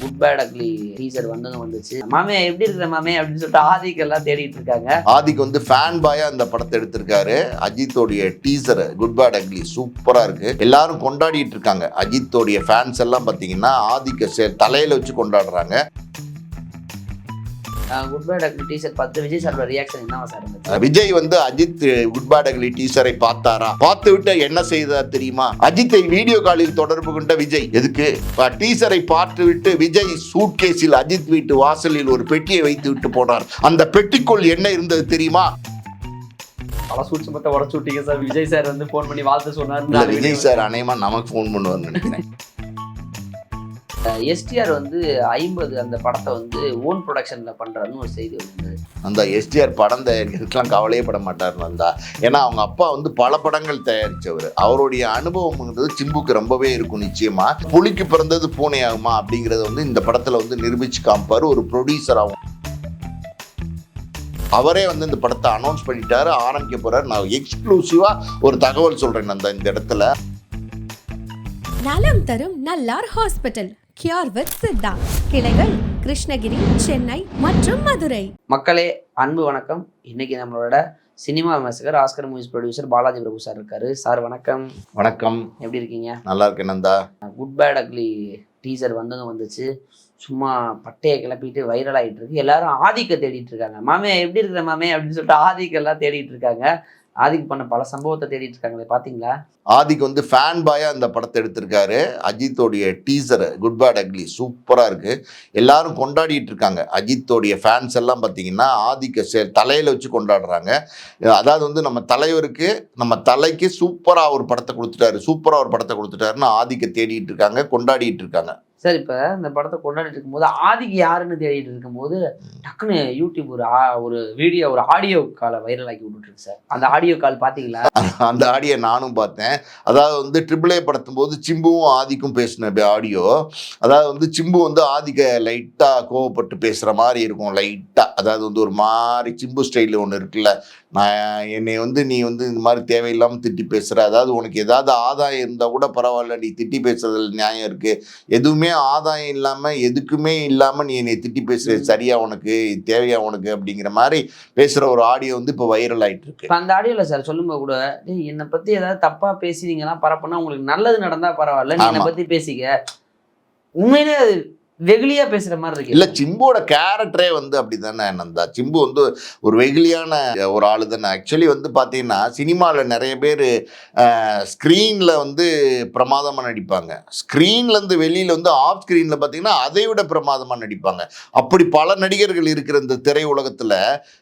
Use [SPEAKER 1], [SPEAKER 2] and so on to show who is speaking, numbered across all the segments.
[SPEAKER 1] Good bad ugly teaser வந்ததும் வந்துச்சு. மாமே எப்படி இருக்கிற மாமே அப்படின்னு சொல்லிட்டு ஆதிக்கு எல்லாம் தேடிட்டு இருக்காங்க.
[SPEAKER 2] ஆதிக்கு வந்து ஃபேன் பாயா அந்த படத்தை எடுத்திருக்காரு. அஜித்தோடைய டீசர் குட் பேட் அக்லி சூப்பரா இருக்கு. எல்லாரும் கொண்டாடிட்டு இருக்காங்க. அஜித்தோடைய ஃபேன்ஸ் எல்லாம் பாத்தீங்கன்னா ஆதிக்க தலையில வச்சு கொண்டாடுறாங்க.
[SPEAKER 1] குட் அக்லி டீசர் பார்த்து விஜய் சாரோட ரியாக்ஷன் என்னவா சார் இருந்துச்சு?
[SPEAKER 2] விஜய் வந்து அஜித் குட் அக்லி டீசரை பார்த்தாரா? பார்த்து விட்டு என்ன செய்தார் தெரியுமா? அஜித்தை வீடியோ காலில் தொடர்பு கொண்ட விஜய். எதுக்கு? டீசரை பார்த்து விட்டு விஜய் சூட்கேஸில் அஜித் வீட்டு வாசலில் ஒரு பெட்டியை வைத்து விட்டு போனார். அந்த பெட்டிக்குள் என்ன இருந்தது தெரியுமா?
[SPEAKER 1] பல சூட்சமத்தை உடச்சு விட்டீங்க சார். விஜய் சார் வந்து ஃபோன் பண்ணி வாழ்த்து சொன்னார்
[SPEAKER 2] விஜய் சார் அநேகமா நமக்கு ஃபோன் பண்ணுவார்னு நினைக்கிறேன்.
[SPEAKER 1] எஸ்டிஆர் வந்து ஐம்பது அந்த படத்தை வந்து ஓன் ப்ரொடக்ஷன்ல பண்றாருன்னு ஒரு செய்தி வந்து
[SPEAKER 2] அந்த எஸ்டிஆர் படம் தயாரிக்கிறதுக்கெல்லாம் கவலையே பட மாட்டார் வந்தா. ஏன்னா அவங்க அப்பா வந்து பல படங்கள் தயாரிச்சவர். அவருடைய அனுபவம்ங்கிறது சிம்புக்கு ரொம்பவே இருக்கும் நிச்சயமா. புலிக்கு பிறந்தது பூனை ஆகுமா அப்படிங்கறத வந்து இந்த படத்துல வந்து நிரூபிச்சு காமிப்பாரு. ஒரு ப்ரொடியூசர் ஆகும் அவரே வந்து இந்த படத்தை அனௌன்ஸ் பண்ணிட்டாரு ஆரம்பிக்க போறாரு. நான் எக்ஸ்க்ளூசிவா ஒரு தகவல் சொல்றேன் அந்த இந்த இடத்துல.
[SPEAKER 3] நலம் தரும் நல்லார் ஹாஸ்பிட்டல். கியூர் வித் சித்தா கிளைகள் கிருஷ்ணகிரி சென்னை மற்றும் மதுரை.
[SPEAKER 1] மக்களே அன்பு வணக்கம். இன்னைக்கு நம்மளோட சினிமா விமர்சகர் Oscar movies producer Balaji Prabhu sir இருக்காரு. சார் வணக்கம்.
[SPEAKER 2] வணக்கம்.
[SPEAKER 1] எப்படி இருக்கீங்க?
[SPEAKER 2] நல்லா இருக்கேன் Nanda.
[SPEAKER 1] Good Bad Ugly teaser வந்ததும் வந்துச்சு. சும்மா பட்டையை கிளப்பிட்டு வைரல் ஆகிட்டு இருக்கு. எல்லாரும் ஆதிக்க தேடிட்டு இருக்காங்க. மாமே எப்படி இருக்கிற மாமே? அப்படின்னு சொல்லிட்டு ஆதிக்க எல்லாம் தேடிட்டு இருக்காங்க. ஆதிக்கு பண்ண பல சம்பவத்தை தேடிட்டு இருக்காங்களே பாத்தீங்களா?
[SPEAKER 2] ஆதிக்கு வந்து ஃபேன் பாயா அந்த படத்தை எடுத்திருக்காரு. அஜித்தோடைய டீசர் குட் பேட் அக்லி சூப்பரா இருக்கு. எல்லாரும் கொண்டாடிட்டு இருக்காங்க. அஜித்தோடைய ஃபேன்ஸ் எல்லாம் பார்த்தீங்கன்னா ஆதிக்க சே தலையில வச்சு கொண்டாடுறாங்க. அதாவது வந்து நம்ம தலைவருக்கு நம்ம தலைக்கு சூப்பரா ஒரு படத்தை கொடுத்துட்டாரு. சூப்பரா ஒரு படத்தை கொடுத்துட்டாருன்னு ஆதிக்க தேடிட்டு இருக்காங்க கொண்டாடிட்டு இருக்காங்க.
[SPEAKER 1] சார் இப்போ இந்த படத்தை கொண்டாடிட்டு இருக்கும்போது ஆதிக்கு யாருன்னு தேடிட்டு இருக்கும்போது டக்குன்னு யூடியூப் ஒரு ஒரு வீடியோ ஒரு ஆடியோ காலை வைரல் ஆக்கி விட்டுட்டு இருக்கு சார். அந்த ஆடியோ கால் பார்த்தீங்களா
[SPEAKER 2] அந்த ஆடியோ நானும் பார்த்தேன். அதாவது வந்து ட்ரிபிள் ஏ படத்தும் போது சிம்புவும் ஆதிக்கும் பேசின ஆடியோ அதாவது வந்து சிம்பு வந்து ஆதிக்க லைட்டாக கோவப்பட்டு பேசுகிற மாதிரி இருக்கும் லைட்டாக அதாவது வந்து ஒரு மாதிரி சிம்பு ஸ்டைலில் ஒன்று இருக்குல்ல. நான் என்னை வந்து நீ வந்து இந்த மாதிரி தேவையில்லாமல் திட்டி பேசுகிற அதாவது உனக்கு ஏதாவது ஆதாயம் இருந்தால் கூட பரவாயில்ல நீ திட்டி பேசுறதுல நியாயம் இருக்குது எதுவுமே ஆதாயம் இல்லாமல் எதுக்குமே இல்லாமல் நீ என்னை திட்டி பேசுற. சரியா உனக்கு தேவையா உனக்கு அப்படிங்கிற மாதிரி பேசுகிற ஒரு ஆடியோ வந்து இப்போ வைரல் ஆயிட்டு இருக்கு.
[SPEAKER 1] அந்த ஆடியோல சார் சொல்லும்போது கூட "டேய், என்னை பத்தி ஏதாவது தப்பா பேசி பரப்புனா உங்களுக்கு நல்லது நடந்தா பரவாயில்ல நீ என்னை. பத்தி பேசிக்க. உண்மையிலே அது வெகுளியா பேசுற மாதிரி இருக்கு.
[SPEAKER 2] இல்ல சிம்போட கேரக்டரே வந்து அப்படிதானே நந்தா. சிம்பு வந்து ஒரு வெகுளியான ஒரு ஆளு தானே ஆக்சுவலி வந்து பாத்தீங்கன்னா சினிமாவில் நிறைய பேர் ஸ்க்ரீனில் வந்து பிரமாதமாக நடிப்பாங்க. ஸ்க்ரீன்ல இருந்து வெளியில வந்து ஆஃப் ஸ்க்ரீனில் பாத்தீங்கன்னா அதை விட பிரமாதமாக நடிப்பாங்க. அப்படி பல நடிகர்கள் இருக்கிற இந்த திரையுலகத்துல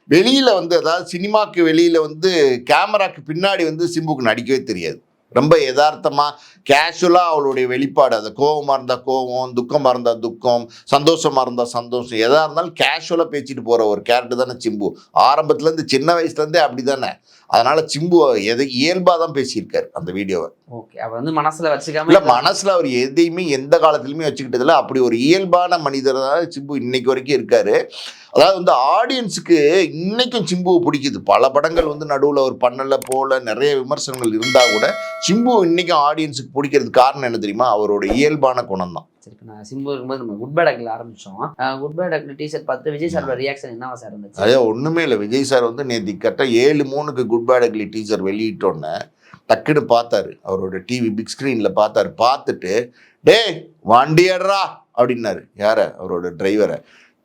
[SPEAKER 2] வெளியில வந்து அதாவது சினிமாக்கு வெளியில வந்து கேமராக்கு பின்னாடி வந்து சிம்புக்கு நடிக்கவே தெரியாது. ரொம்ப யதார்த்தமா கேஷுவலா அவளுடைய வெளிப்பாடு. அது கோவமா இருந்தா கோவம் துக்கமா இருந்தா துக்கம் சந்தோஷமா இருந்தா சந்தோஷம். எதா இருந்தாலும் கேஷுவலா பேசிட்டு போற ஒரு கேரக்டர் தானே சிம்பு. ஆரம்பத்துல இருந்து சின்ன வயசுல இருந்தே அப்படிதானே. அதனால சிம்பு எதை இயல்பா தான் பேசியிருக்காரு அந்த வீடியோவை.
[SPEAKER 1] ஓகே அவ வந்து மனசுல வச்சுக்காம
[SPEAKER 2] இல்ல மனசுல அவர் எதையுமே எந்த காலத்துலயுமே வச்சுக்கிட்டதில்ல. அப்படி ஒரு இயல்பான மனிதர் தான் சிம்பு இன்னைக்கு வரைக்கும் இருக்காரு. அதாவது வந்து ஆடியன்ஸுக்கு இன்னைக்கும் சிம்புவை பிடிக்குது. பல படங்கள் வந்து நடுவில் அவர் பண்ணல போல நிறைய விமர்சனங்கள் இருந்தா கூட சிம்பு இன்னைக்கும் ஆடியன்ஸுக்கு பிடிக்கிறது காரணம் என்ன தெரியுமா? அவரோட இயல்பான குணம் தான்
[SPEAKER 1] சரி நான் சிம்பு இருக்கும்போது நம்ம குட் பேட் அக்ல ஆரம்பிச்சோம். குட் பேட் அக்ல டீசர் பார்த்து விஜய் சாரோட ரியாக்ஷன் என்னவா சார் இருந்துச்சு?
[SPEAKER 2] அதே ஒண்ணுமே இல்லை. விஜய் சார் வந்து நேற்று கரெக்டா ஏழு மூணுக்கு குட் பேட் அக்லி டீச்சர் வெளியிட்டோன்னே டக்குன்னு பார்த்தாரு. அவரோட டிவி பிக் ஸ்க்ரீனில் பார்த்தாரு. பார்த்துட்டு டேய் வண்டி ஏடுறா அப்படின்னாரு. யார? அவரோட டிரைவரை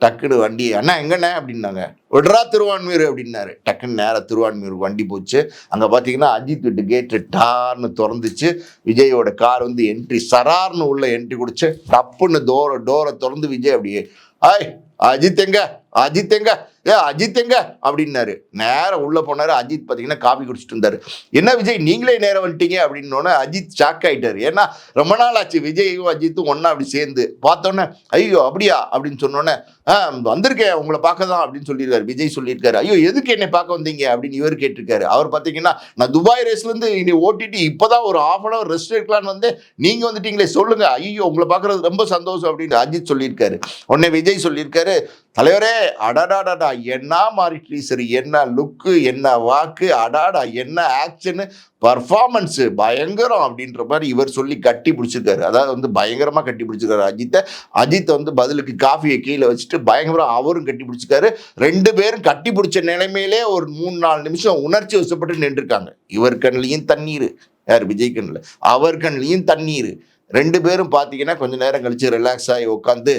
[SPEAKER 2] டக்குன்னு வண்டி அண்ணா எங்கண்ணே? அப்படின்னாங்க. விடுறா திருவான்மீர் அப்படின்னாரு. டக்குன்னு நேராக திருவான்மீர் வண்டி போச்சு. அங்கே பார்த்தீங்கன்னா அஜித் வீட்டு கேட்டு டார்னு திறந்துச்சு. விஜயோட கார் வந்து என்ட்ரி சரார்னு உள்ள என்ட்ரி குடிச்சு டப்புன்னு டோரை டோரை திறந்து விஜய் அப்படியே ஆய் அஜித் எங்க? அஜித் எங்க? ஏ அஜித் எங்க? அப்படின்னாரு. நேரம் உள்ள போனாரு. அஜித் பார்த்தீங்கன்னா காபி குடிச்சிட்டு இருந்தாரு. என்ன விஜய் நீங்களே நேரம் வந்துட்டீங்க? அப்படின்னோடனே அஜித் ஷாக் ஆயிட்டாரு. ஏன்னா ரொம்ப நாள் ஆச்சு விஜயும் அஜித்தும் ஒன்னா அப்படி சேர்ந்து. பார்த்தோன்னே ஐயோ அப்படியா? அப்படின்னு சொன்னோன்னே ஆ வந்திருக்கேன் உங்களை பார்க்க தான் அப்படின்னு சொல்லியிருக்காரு. விஜய் சொல்லியிருக்காரு. ஐயோ எதுக்கு என்னை பார்க்க வந்தீங்க? அப்படின்னு இவர் கேட்டிருக்காரு. அவர் பார்த்தீங்கன்னா நான் துபாய் ரேஸ்லேருந்து இனி ஓட்டிட்டு இப்போதான் ஒரு ஆஃப் அன் அவர் ரெஸ்ட் எடுக்கலான்னு வந்து நீங்கள் வந்துட்டீங்களே சொல்லுங்க. ஐயோ உங்களை பார்க்கறது ரொம்ப சந்தோஷம் அப்படின்னு அஜித் சொல்லியிருக்காரு. உடனே விஜய் சொல்லியிருக்காரு தலைவரே அடாடாடாடா என்ன மாறிட்டு சரி என்ன லுக்கு என்ன வாக்கு அடாடா என்ன ஆக்ஷனு பர்ஃபார்மன்ஸு பயங்கரம் அப்படின்ற மாதிரி இவர் சொல்லி கட்டி பிடிச்சிருக்காரு. அதாவது வந்து பயங்கரமாக கட்டி பிடிச்சிருக்காரு அஜித்தை. அஜித் வந்து பதிலுக்கு காஃபியை கீழே வச்சுட்டு பயங்கரம் அவரும் கட்டி பிடிச்சிருக்காரு. ரெண்டு பேரும் கட்டி பிடிச்ச நிலைமையிலே ஒரு மூணு நாலு நிமிஷம் உணர்ச்சி வசப்பட்டு நின்றுருக்காங்க. இவர் கண்ணிலையும் தண்ணீர். யார்? விஜய் கண்ணில். அவர் கண்ணிலையும் தண்ணீர். ரெண்டு பேரும் பார்த்தீங்கன்னா கொஞ்ச நேரம் கழிச்சு ரிலாக்ஸ் ஆகி உட்காந்து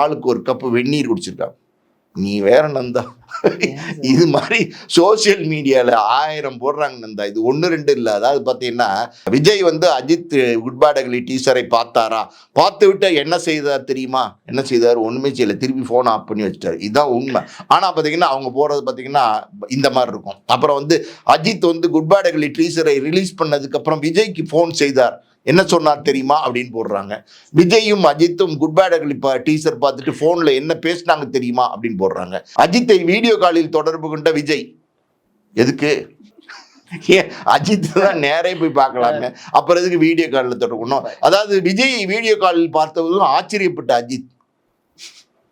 [SPEAKER 2] ஆளுக்கு ஒரு கப்பு வெந்நீர் குடிச்சிருக்காங்க. நீ வேற நந்தா. இது மாதிரி சோஷியல் மீடியால ஆயிரம் போடுறாங்க நந்தா. இது ஒன்று ரெண்டு இல்லை. அதாவது பார்த்தீங்கன்னா விஜய் வந்து அஜித் குட் பேட் அகலி டீசரை பார்த்தாரா? பார்த்து விட்டு என்ன செய்தார் தெரியுமா? என்ன செய்தார்? ஒன்றுமே செய்யல. திருப்பி ஃபோன் ஆஃப் பண்ணி வச்சிட்டாரு. இதுதான் உண்மை. ஆனால் பார்த்தீங்கன்னா அவங்க போகிறது பார்த்தீங்கன்னா இந்த மாதிரி இருக்கும். அப்புறம் வந்து அஜித் வந்து குட் பேட் அகலி டீசரை ரிலீஸ் பண்ணதுக்கப்புறம் விஜய்க்கு ஃபோன் செய்தார். என்ன சொன்னார் தெரியுமா அப்படின்னு போடுறாங்க. விஜயும் அஜித்தும் குட் பேட் அகலி டீசர் பார்த்துட்டு ஃபோனில் என்ன பேசினாங்க தெரியுமா அப்படின்னு போடுறாங்க. அஜித்தை வீடியோ காலில் தொடர்பு கொண்ட விஜய். எதுக்கு? அஜித் தான் நேரே போய் பார்க்கலாங்க அப்புறம் எதுக்கு வீடியோ காலில் தொடர்புணும் அதாவது விஜய் வீடியோ காலில் பார்த்ததும் ஆச்சரியப்பட்ட அஜித்.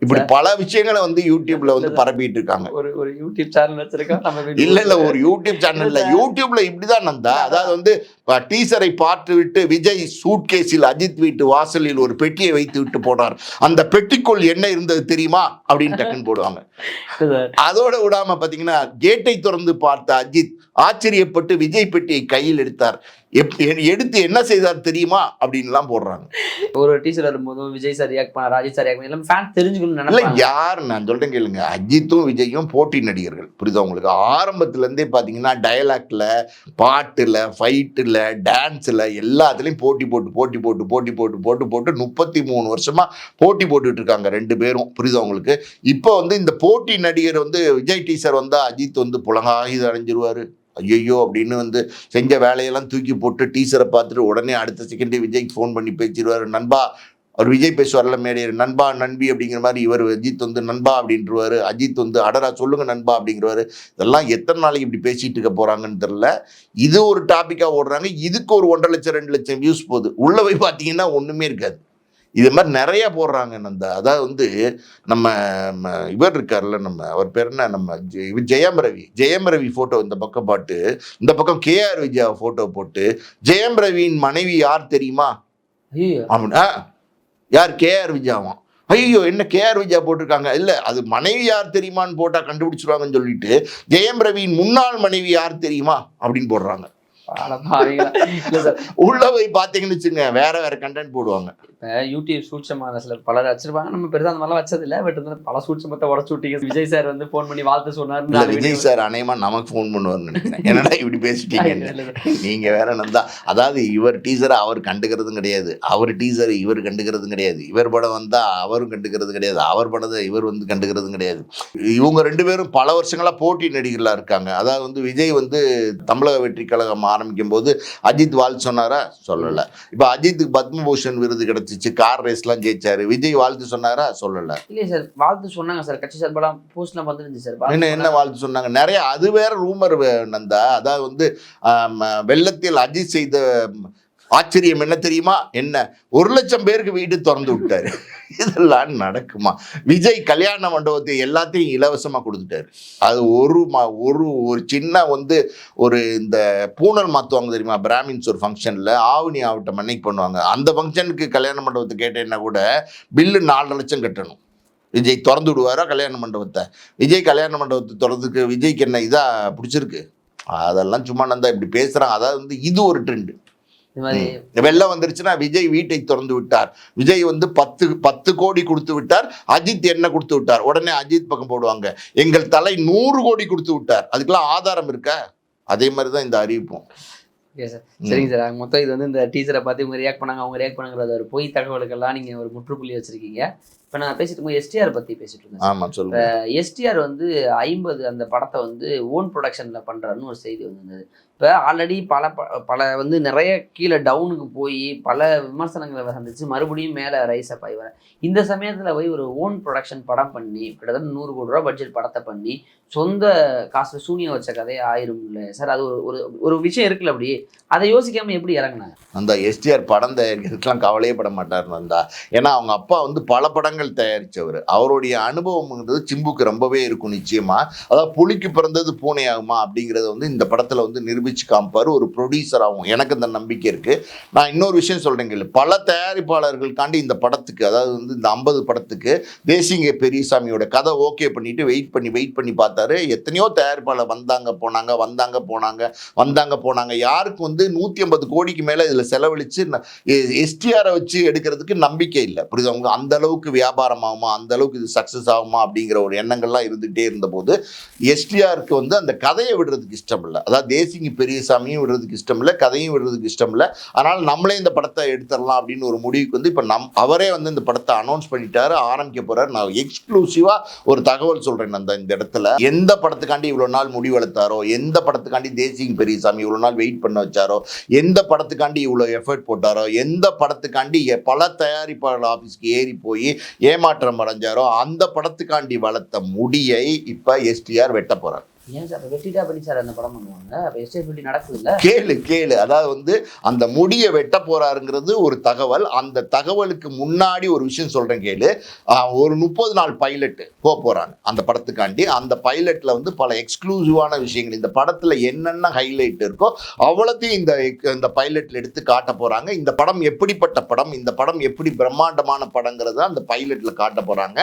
[SPEAKER 2] இப்படி பல விஷயங்களை வந்து யூடியூப்ல வந்து பரப்பிட்டு இருக்காங்க.
[SPEAKER 1] ஒரு ஒரு யூடியூப் சேனல் வச்சிருக்கோம் நம்ம
[SPEAKER 2] இல்ல இல்ல ஒரு யூடியூப் சேனல்ல யூடியூப்ல இப்படிதான் நந்தா அதாவது வந்து டீசரை பார்த்து விட்டு விஜய் சூட்கேஸில் அஜித் வீட்டு வாசலில் ஒரு பெட்டியை வைத்து விட்டு போனார். அந்த பெட்டிக்குள் என்ன இருந்தது தெரியுமா? அப்படின்னு டக்குன்னு போடுவாங்க. அதோட விடாம பாத்தீங்கன்னா கேட்டை திறந்து பார்த்த அஜித் ஆச்சரியப்பட்டு விஜய் பெட்டியை கையில் எடுத்தார். எடுத்து என்ன செய்தார் தெரியுமா? அப்படின்லாம் போடுறாங்க.
[SPEAKER 1] ஒரு டீச்சர் வரும்போதும் விஜய் சார் ரியாக்ட் பண்ண ராஜேஷ் சார் ரியாக்ட் எல்லாம் ஃபேன் தெரிஞ்சுக்கணும்னு
[SPEAKER 2] இல்ல யார் நான் சொல்றேன் கேளுங்க. அஜித்தும் விஜயும் போட்டி நடிகர்கள். புரியுதா உங்களுக்கு? ஆரம்பத்துல இருந்தே பாத்தீங்கன்னா டயலாக்ல பாட்டுல ஃபைட்டுல டான்ஸில் எல்லாத்துலேயும் போட்டி போட்டு போட்டி போட்டு போட்டி போட்டு போட்டு போட்டு முப்பத்தி மூணு வருஷமாக போட்டி போட்டுட்டு இருக்காங்க ரெண்டு பேரும். புரியுதா உங்களுக்கு? இப்போ வந்து இந்த போட்டி நடிகர் வந்து விஜய் டீச்சர் வந்தால் அஜித் வந்து புலங்காயுது அடைஞ்சிருவார். ஐயோ அப்படின்னு வந்து செஞ்ச வேலையெல்லாம் தூக்கி போட்டு டீச்சரை பார்த்துட்டு உடனே அடுத்த செகண்டே விஜய்க்கு ஃபோன் பண்ணி பேசிடுவாரு. நண்பா அவர் விஜய் பேசுவார்ல மேடையர் நண்பா நண்பி அப்படிங்கிற மாதிரி இவர் அஜித் வந்து நண்பா அப்படின்றவாரு அஜித் வந்து அடரா சொல்லுங்க நண்பா அப்படிங்கிறவாரு. இதெல்லாம் எத்தனை நாளைக்கு இப்படி பேசிட்டு இருக்க போறாங்கன்னு தெரியல. இது ஒரு டாபிக்கா ஓடுறாங்க. இதுக்கு ஒரு ஒன்றரை லட்சம் ரெண்டு லட்சம் வியூஸ் போகுது. உள்ள போய் பார்த்தீங்கன்னா ஒண்ணுமே இருக்காது. இது மாதிரி நிறைய போடுறாங்க நந்த அதாவது வந்து நம்ம இவர் இருக்கார்ல நம்ம அவர் பேர் என்ன? நம்ம இவர் ஜெயம் ரவி. ஜெயம் ரவி ஃபோட்டோ இந்த பக்கம் பாட்டு இந்த பக்கம் கேஆர் விஜயா ஃபோட்டோ போட்டு ஜெயம் ரவியின் மனைவி யார் தெரியுமா? அப்படின்னா யார் கேஆர் விஜயாவாம் ஐயோ என்ன கேஆர் விஜயா போட்டிருக்காங்க? இல்ல அது மனைவி யார் தெரியுமான்னு போட்டா கண்டுபிடிச்சிருவாங்கன்னு சொல்லிட்டு ஜெயம் ரவியின் முன்னாள் மனைவி யார் தெரியுமா அப்படின்னு போடுறாங்க. உள்ள போய் பாத்தீங்கன்னு வச்சுங்க வேற வேற கண்டென்ட் போடுவாங்க.
[SPEAKER 1] இப்ப யூடியூப் சூட்சமான சில பலர் வச்சிருப்பாங்க. நம்ம பெருசா அந்த மாதிரிலாம் வச்சது இல்ல பட் வந்து பல சூட்சமத்தை உடச்சு விட்டீங்க. விஜய் சார் வந்து ஃபோன் பண்ணி வாழ்த்து சொன்னாரு
[SPEAKER 2] விஜய் சார் அநேகமா நமக்கு ஃபோன் பண்ணுவார்னு நினைக்கிறேன். என்னடா இப்படி பேசிட்டீங்கன்னு நீங்க வேற நந்தா அதாவது இவர் டீசரை அவர் கண்டுக்கிறதும் கிடையாது. அவர் டீசர் இவர் கண்டுக்கிறதும் கிடையாது. இவர் படம் வந்தா அவரும் கண்டுக்கிறது கிடையாது. அவர் படத்தை இவர் வந்து கண்டுக்கிறதும் கிடையாது. இவங்க ரெண்டு பேரும் பல வருஷங்களா போட்டி நடிகர்களா இருக்காங்க. அதாவது வந்து விஜய் வந்து தமிழக வெற்றி கழகம் ஆரம்பிக்கும் போது அஜித் வாழ்த்து சொன்னாரா? சொல்லல. இப்ப அஜித்துக்கு பத்மபூஷன் விருது கிடைச்சிச்சு கார் ரேஸ்லாம் ஜெயிச்சாரு. விஜய் வாழ்த்து சொன்னாரா? சொல்லல.
[SPEAKER 1] இல்லையே சார் வாழ்த்து சொன்னாங்க சார். கட்சி சார் படம் போஸ்ட்லாம் வந்துருந்துச்சு சார்
[SPEAKER 2] என்ன என்ன வாழ்த்து சொன்னாங்க? நிறைய அது வேற ரூமர் நந்தா. அதாவது வந்து வெள்ளத்தில் அஜித் செய்த ஆச்சரியம் என்ன தெரியுமா? என்ன? ஒரு லட்சம் பேருக்கு வீடு திறந்து விட்டாரு. இதெல்லாம் நடக்குமா? விஜய் கல்யாண மண்டபத்தை எல்லாத்தையும் இலவசமாக கொடுத்துட்டாரு. அது ஒரு மா ஒரு ஒரு சின்ன வந்து ஒரு இந்த பூனல் மாற்றுவாங்க தெரியுமா? பிராமின்ஸ் ஒரு ஃபங்க்ஷனில் ஆவணி ஆவட்டம் அன்னைக்கு பண்ணுவாங்க. அந்த ஃபங்க்ஷனுக்கு கல்யாண மண்டபத்தை கேட்டேன்னா கூட பில்லு நாலு லட்சம் கட்டணும். விஜய் திறந்து விடுவாரா கல்யாண மண்டபத்தை? விஜய் கல்யாண மண்டபத்தை திறந்துக்கு விஜய்க்கு என்ன இதாக பிடிச்சிருக்கு? அதெல்லாம் சும்மா நந்தா இப்படி பேசுகிறாங்க அதாவது வந்து இது ஒரு ட்ரெண்டு வெள்ளம் வந்துருச்சுன்னா விஜய் வீட்டை திறந்து விட்டார். விஜய் வந்து பத்து பத்து கோடி கொடுத்து விட்டார். அஜித் என்ன கொடுத்து விட்டார்? உடனே அஜித் பக்கம் போடுவாங்க. எங்கள் தலை நூறு கோடி கொடுத்து விட்டார். அதுக்கெல்லாம் ஆதாரம் இருக்கா? அதே மாதிரி தான் இந்த அறிவிப்பும்.
[SPEAKER 1] ஓகே சார் சரிங்க சார் மொத்தம் இது வந்து இந்த டீச்சரை பார்த்து இவங்க ரியாக்ட் பண்ணாங்க. அவங்க ரியாக்ட் பண்ணாங்கிறது ஒரு பொய் தகவலுக்கெல்லாம் நீங்க ஒரு முற்றுப்புள்ளி வச்சிருக்கீங்க. இப்போ நான் பேசிட்டு இருக்கும்போது எஸ்டிஆர் பத்தி பேசிட்டு இருந்தேன்
[SPEAKER 2] ஆமா சொல்லுங்க.
[SPEAKER 1] எஸ்டிஆர் வந்து ஐம்பது அந்த படத்தை வந்து ஓன் ப்ரொடக்ஷன்ல பண்றாருன்னு ஒரு செய்தி வந்திருந்தது. இப்போ ஆல்ரெடி பல ப- பல வந்து நிறைய கீழே டவுனுக்கு போய் பல விமர்சனங்களை சந்திச்சு மறுபடியும் மேலே ரைஸ் அப் ஆகி வர. இந்த சமயத்தில் போய் ஒரு ஓன் ப்ரொடக்ஷன் படம் பண்ணி கிட்டத்தட்ட நூறு கோடி ரூபா பட்ஜெட் படத்தை பண்ணி சொந்த காசு சூனியம் வச்ச கதையே ஆயிரும்ல? சார் அது ஒரு ஒரு ஒரு விஷயம் இருக்குல்ல அப்படி? அதை யோசிக்காம எப்படி இறங்கினாங்க
[SPEAKER 2] அந்த எஸ்டிஆர் படம் தயாரிக்கிறதுக்கெல்லாம் கவலையே பட மாட்டார் நந்தா. ஏன்னா அவங்க அப்பா வந்து பல படங்கள் தயாரிச்சவர். அவருடைய அனுபவம்ங்கிறது சிம்புக்கு ரொம்பவே இருக்கும் நிச்சயமா. அதாவது புலிக்கு பிறந்தது பூனை ஆகுமா அப்படிங்கிறத வந்து இந்த படத்தில் வந்து நிரூபிச்சு காமிப்பார். ஒரு ப்ரொடியூசர் ஆகும் எனக்கு அந்த நம்பிக்கை இருக்கு. நான் இன்னொரு விஷயம் சொல்கிறேங்க பல தயாரிப்பாளர்களுக்காண்டி இந்த படத்துக்கு அதாவது வந்து இந்த ஐம்பது படத்துக்கு தேசிங்க பெரியசாமியோட கதை ஓகே பண்ணிட்டு வெயிட் பண்ணி வெயிட் பண்ணி பார்த்து பார்த்தாரு. எத்தனையோ தயாரிப்பாளர் வந்தாங்க போனாங்க வந்தாங்க போனாங்க வந்தாங்க போனாங்க. யாருக்கு வந்து நூற்றி ஐம்பது கோடிக்கு மேலே இதில் செலவழித்து எஸ்டிஆரை வச்சு எடுக்கிறதுக்கு நம்பிக்கை இல்லை. புரியுது? அவங்க அந்த அளவுக்கு வியாபாரம் ஆகுமா? அந்த அளவுக்கு இது சக்ஸஸ் ஆகுமா? அப்படிங்கிற ஒரு எண்ணங்கள்லாம் இருந்துகிட்டே இருந்தபோது எஸ்டிஆருக்கு வந்து அந்த கதையை விடுறதுக்கு இஷ்டம் இல்லை. அதாவது தேசிங்க பெரியசாமியும் விடுறதுக்கு இஷ்டம் இல்லை கதையும் விடுறதுக்கு இஷ்டம் இல்லை. அதனால் நம்மளே இந்த படத்தை எடுத்துடலாம் அப்படின்னு ஒரு முடிவுக்கு வந்து இப்போ நம் அவரே வந்து இந்த படத்தை அனௌன்ஸ் பண்ணிட்டாரு ஆரம்பிக்க போறாரு. நான் எக்ஸ்க்ளூசிவாக ஒரு தகவல் சொல்கிறேன் அந்த இந்த இடத்துல. எந்த படத்துக்காண்டி இவ்வளோ நாள் முடிவெடுத்தாரோ? எந்த படத்துக்காண்டி தேசிங் பெரியசாமி இவ்வளோ நாள் வெயிட் பண்ண வச்சாரோ? எந்த படத்துக்காண்டி இவ்வளோ எஃபர்ட் போட்டாரோ? எந்த படத்துக்காண்டி எ- பல தயாரிப்பாளர் ஆஃபீஸ்க்கு ஏறி போய் ஏமாற்றம் அடைஞ்சாரோ? அந்த படத்துக்காண்டி வளர்த்த முடியை இப்போ எஸ்டிஆர் வெட்ட போகிறார்
[SPEAKER 1] ஏன் சார்? வெட்டிட்டா பண்ணி சார் அந்த படம் பண்ணுவாங்க. எஸ்டேட் வெட்டி நடக்குதுல்ல?
[SPEAKER 2] கேளு கேளு. அதாவது வந்து அந்த முடியை வெட்ட போறாருங்கிறது ஒரு தகவல். அந்த தகவலுக்கு முன்னாடி ஒரு விஷயம் சொல்றேன் கேளு. ஒரு முப்பது நாள் பைலட் போக போறாங்க அந்த படத்துக்காண்டி. அந்த பைலட்ல வந்து பல எக்ஸ்க்ளூசிவான விஷயங்கள். இந்த படத்துல என்னென்ன ஹைலைட் இருக்கோ அவ்வளோத்தையும் இந்த இந்த பைலட்ல எடுத்து காட்ட போறாங்க. இந்த படம் எப்படிப்பட்ட படம் இந்த படம் எப்படி பிரம்மாண்டமான படங்கிறத அந்த பைலட்ல காட்ட போறாங்க.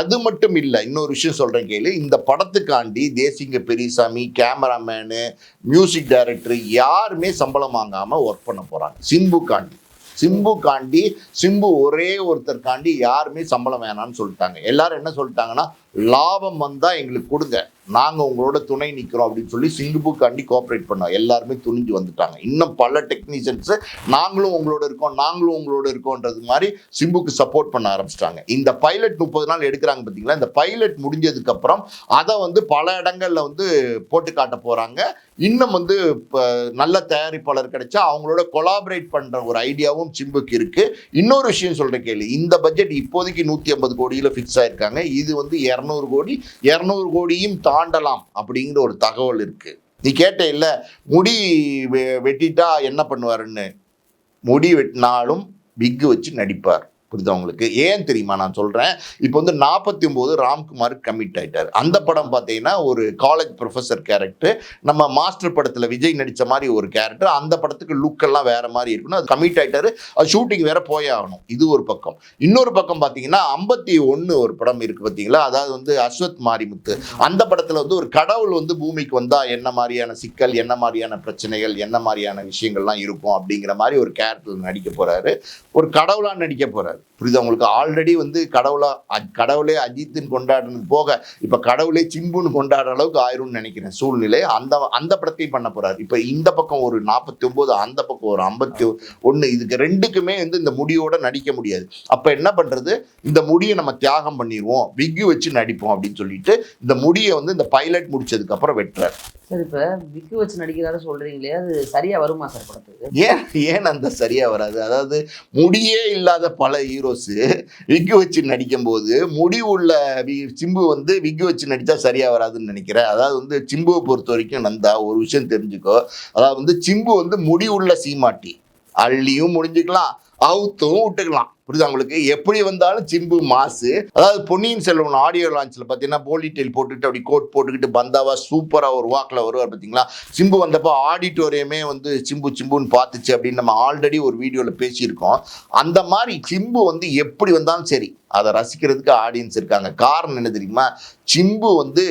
[SPEAKER 2] அது மட்டும் இல்லை இன்னொரு விஷயம் சொல்றேன் கேளு. இந்த படத்துக்காண்டி Desingh Periyasamy cameraman music director யாருமே சம்பளம் வாங்காம ஒர்க் பண்ண போறாங்க. சிம்பு காண்டி சிம்பு காண்டி சிம்பு ஒரே ஒருத்தர் காண்டி யாருமே சம்பளம் வேணாம்னு சொல்லிட்டாங்க. எல்லாரும் என்ன சொல்லிட்டாங்கன்னா லாபம் வந்தால் எங்களுக்கு கொடுங்க. நாங்கள் உங்களோட துணை நிற்கிறோம் அப்படின்னு சொல்லி சிம்பு காண்டி கோஆப்ரேட் பண்ணோம். எல்லாருமே துணிஞ்சு வந்துட்டாங்க. இன்னும் பல டெக்னீஷியன்ஸு நாங்களும் உங்களோட இருக்கோம் நாங்களும் உங்களோட இருக்கோன்றது மாதிரி சிம்புக்கு சப்போர்ட் பண்ண ஆரம்பிச்சிட்டாங்க. இந்த பைலட் முப்பது நாள் எடுக்கிறாங்க பார்த்தீங்களா இந்த பைலட் முடிஞ்சதுக்கப்புறம் அதை வந்து பல இடங்களில் வந்து போட்டு காட்ட போகிறாங்க இன்னும் வந்து இப்போ நல்ல தயாரிப்பாளர் கிடைச்சா அவங்களோட கொலாபரேட் பண்ணுற ஒரு ஐடியாவும் சிம்புக்கு இருக்குது இன்னொரு விஷயம் சொல்கிற கேள்வி இந்த பட்ஜெட் இப்போதைக்கு நூற்றி ஐம்பது கோடியில் ஃபிக்ஸ் ஆகிருக்காங்க இது வந்து இரநூறு கோடி இரநூறு கோடியும் தாண்டலாம் அப்படிங்கிற ஒரு தகவல் இருக்கு. நீ கேட்ட இல்லை முடி வெ- வெட்டிட்டா என்ன பண்ணுவாருன்னு? முடி வெட்டினாலும் விக்கு வச்சு நடிப்பார். புரியுதா உங்களுக்கு? ஏன் தெரியுமா நான் சொல்கிறேன் இப்போ வந்து நாற்பத்தி ஒம்பது ராம்குமார் கமிட் ஆகிட்டார் அந்த படம் பார்த்தீங்கன்னா ஒரு காலேஜ் ப்ரொஃபஸர் கேரக்டர் நம்ம மாஸ்டர் படத்தில் விஜய் நடித்த மாதிரி ஒரு கேரக்டர் அந்த படத்துக்கு லுக்கெல்லாம் வேறு வேற மாதிரி இருக்கணும். அது கமிட் ஆயிட்டாரு. அது ஷூட்டிங் வேற போயே ஆகணும். இது ஒரு பக்கம். இன்னொரு பக்கம் பார்த்தீங்கன்னா ஐம்பத்தி ஒன்று ஒரு படம் இருக்குது பார்த்தீங்களா? அதாவது வந்து அஸ்வத் மாரிமுத்து. அந்த படத்தில் வந்து ஒரு கடவுள் வந்து பூமிக்கு வந்தால் என்ன மாதிரியான சிக்கல் என்ன மாதிரியான பிரச்சனைகள் என்ன மாதிரியான விஷயங்கள்லாம் இருக்கும் அப்படிங்கிற மாதிரி ஒரு கேரக்டர் நடிக்க போகிறாரு ஒரு கடவுளாக நடிக்க போகிறாரு புரியுதா? உங்களுக்கு ஆல்ரெடி வந்து கடவுளா கடவுளே அஜித்துன்னு கொண்டாடுனது போக இப்ப கடவுளே சிம்புன்னு கொண்டாடுற அளவுக்கு ஆயிரும்னு நினைக்கிறேன். சூழ்நிலை. அந்த அந்த படத்தையும் பண்ண போறாரு. இப்ப இந்த பக்கம் ஒரு நாற்பத்தி ஒன்பது அந்த பக்கம் ஒரு ஐம்பத்தி ஒண்ணு இதுக்கு ரெண்டுக்குமே வந்து இந்த முடியோட நடிக்க முடியாது. அப்ப என்ன பண்றது? இந்த முடியை நம்ம தியாகம் பண்ணிடுவோம் விக்கு வச்சு நடிப்போம் அப்படின்னு சொல்லிட்டு இந்த முடியை வந்து இந்த பைலட் முடிச்சதுக்கு அப்புறம் வெட்டுறாரு.
[SPEAKER 1] சார் இப்போ விக்கு வச்சு நடிக்கிறாரு சொல்றீங்களே அது சரியா வருமா சார் படத்துக்கு?
[SPEAKER 2] ஏன் ஏன் அந்த சரியா வராது? அதாவது முடியே இல்லாத பல ஹீரோஸ் விக்கு வச்சு நடிக்கும் போது முடி உள்ள வி- சிம்பு வந்து விக்கு வச்சு நடிச்சா சரியா வராதுன்னு நினைக்கிறேன். அதாவது வந்து சிம்புவை பொறுத்த வரைக்கும் நந்தா ஒரு விஷயம் தெரிஞ்சுக்கோ. அதாவது வந்து சிம்பு வந்து முடி உள்ள சீமாட்டி. அள்ளியும் முடிஞ்சுக்கலாம். அவுத்தும் விட்டுக்கலாம். புரியுதா உங்களுக்கு? எப்படி வந்தாலும் சிம்பு மாசு. அதாவது பொன்னியின் செல்வன் ஆடியோ லான்ச்சில் பார்த்தீங்கன்னா போலிடெயில் போட்டுக்கிட்டு அப்படி கோட் போட்டுக்கிட்டு பந்தாவா சூப்பராக ஒரு வாக்கில் வருவார் பார்த்தீங்களா சிம்பு வந்தப்போ ஆடிட்டோரியமே வந்து சிம்பு சிம்புன்னு பார்த்துச்சு அப்படின்னு நம்ம ஆல்ரெடி ஒரு வீடியோவில் பேசியிருக்கோம். அந்த மாதிரி சிம்பு வந்து எப்படி வந்தாலும் சரி அதை ரசிக்கிறதுக்கு ஆடியன்ஸ் இருக்காங்க. காரணம் என்ன தெரியுமா? சிம்பு வந்து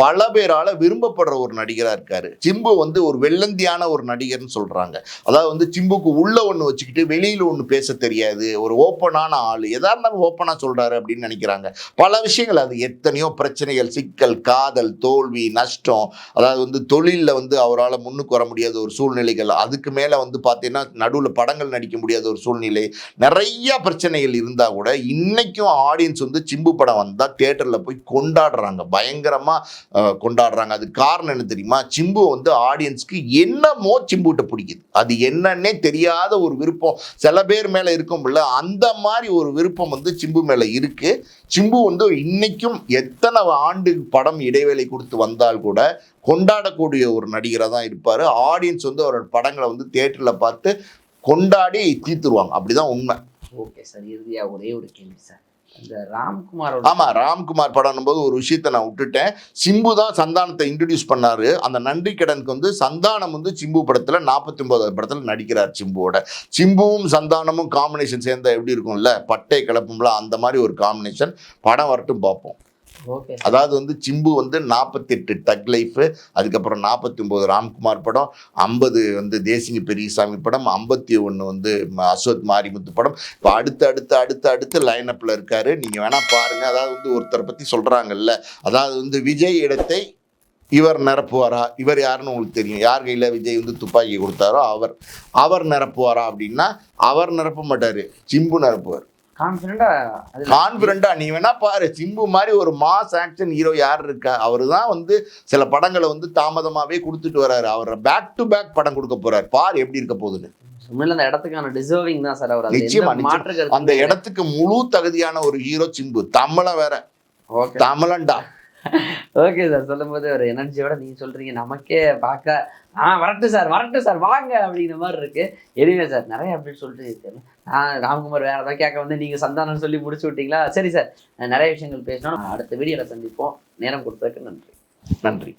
[SPEAKER 2] பல பேரால விரும்பப்படுற ஒரு நடிகரா இருக்காரு. சிம்பு வந்து ஒரு வெள்ளந்தியான ஒரு நடிகர்னு சொல்றாங்க. அதாவது வந்து சிம்புக்கு உள்ள ஒண்ணு வச்சுக்கிட்டு வெளியில ஒண்ணு பேச தெரியாது. ஒரு ஓப்பனான ஆள். எதா இருந்தாலும் ஓப்பனா சொல்றாரு அப்படின்னு நினைக்கிறாங்க. பல விஷயங்கள் அது. எத்தனையோ பிரச்சனைகள் சிக்கல் காதல் தோல்வி நஷ்டம். அதாவது வந்து தொழிலில் வந்து அவரால் முன்னுக்கு வர முடியாத ஒரு சூழ்நிலைகள். அதுக்கு மேலே வந்து பார்த்தீங்கன்னா நடுவில் படங்கள் நடிக்க முடியாத ஒரு சூழ்நிலை. நிறைய பிரச்சனைகள் இருந்தால் கூட இன்னைக்கும் ஆடியன்ஸ் வந்து சிம்பு படம் வந்தால் தேட்டரில் போய் கொண்டாடுறாங்க. பயங்கரமாக கொண்டாடுறாங்க. அது காரணம் என்ன தெரியுமா? சிம்பு வந்து ஆடியன்ஸ்க்கு என்னமோ சிம்புகிட்ட பிடிக்குது. அது என்னன்னே தெரியாத ஒரு விருப்பம். சில பேர் மேலே இருக்கும்ல அந்த மாதிரி ஒரு விருப்பம் வந்து சிம்பு மேலே இருக்குது சிம்பு வந்து இன்னைக்கும் எத்தனை ஆண்டு படம் இடைவேளை கொடுத்து வந்தால் கூட கொண்டாடக்கூடிய ஒரு நடிகராக தான் இருப்பார். ஆடியன்ஸ் வந்து அவரோட படங்களை வந்து தேட்டரில் பார்த்து கொண்டாடி தீர்த்துருவாங்க. அப்படிதான் உண்மை.
[SPEAKER 1] ஓகே சார் இறுதியாக ஒரே ஒரு கேள்வி சார். இந்த ராம்குமாரோட
[SPEAKER 2] ஆமா ராம்குமார் படம் போது ஒரு விஷயத்த நான் விட்டுட்டேன். சிம்பு தான் சந்தானத்தை இன்ட்ரடியூஸ் பண்ணாரு. அந்த நன்றி கடனுக்கு வந்து சந்தானம் வந்து சிம்பு படத்துல நாற்பத்தி ஒன்பதாவது படத்துல நடிக்கிறார் சிம்புவோட. சிம்புவும் சந்தானமும் காம்பினேஷன் சேர்ந்தா எப்படி இருக்கும்ல? பட்டை கிளப்பும்ல அந்த மாதிரி ஒரு காம்பினேஷன் படம் வரட்டும் பார்ப்போம். அதாவது வந்து சிம்பு வந்து நாற்பத்தெட்டு டக் லைஃபு அதுக்கப்புறம் நாற்பத்தி ஒம்பது ராம்குமார் படம் ஐம்பது வந்து தேசிங்க பெரியசாமி படம் ஐம்பத்தி ஒன்று வந்து அசோத் அஸ்வத் மாரிமுத்து படம். இப்போ அடுத்து அடுத்து அடுத்து அடுத்து லைனப்பில் இருக்காரு. நீங்கள் வேணால் பாருங்கள் அதாவது வந்து ஒருத்தரை பற்றி சொல்கிறாங்கல்ல அதாவது வந்து விஜய் இடத்தை இவர் நிரப்புவாரா? இவர் யாருன்னு உங்களுக்கு தெரியும். யார் கையில் விஜய் வந்து துப்பாக்கி கொடுத்தாரோ அவர். அவர் நிரப்புவாரா அப்படின்னா அவர் நிரப்ப மாட்டார். சிம்பு நிரப்புவார். கான்பிடண்டா நீ வேணா பாரு சிம்பு மாதிரி ஒரு மாஸ் ஆக்ஷன் ஹீரோ யார் இருக்கா? அவரு தான் வந்து சில படங்களை வந்து தாமதமாவே கொடுத்துட்டு வராரு அவர் பேக் டு பேக் படம் கொடுக்க போறாரு. பார் எப்படி இருக்க போகுதுன்னு.
[SPEAKER 1] உண்மையில அந்த இடத்துக்கான டிசர்விங் தான் சார் அவர்.
[SPEAKER 2] நிச்சயமா, அந்த. இடத்துக்கு முழு தகுதியான ஒரு ஹீரோ சிம்பு. தமிழன் வேற. தமிழன்டா.
[SPEAKER 1] ஓகே சார் சொல்லும்போது ஒரு எனர்ஜியோட நீங்க சொல்றீங்க. நமக்கே பார்க்க ஆ வரட்டும் சார் வரட்டும் சார் வாங்க. அப்படிங்கிற மாதிரி இருக்கு. எனிவே சார் நிறைய அப்டேட் சொல்லிட்டு நான் ராம்குமார் வேற ஏதாவது கேட்க வந்து நீங்க சந்தானம் சொல்லி முடிச்சு விட்டீங்களா? சரி சார் நிறைய விஷயங்கள் பேசணும். அடுத்த வீடியோல சந்திப்போம். நேரம் கொடுத்ததுக்கு நன்றி.
[SPEAKER 2] நன்றி.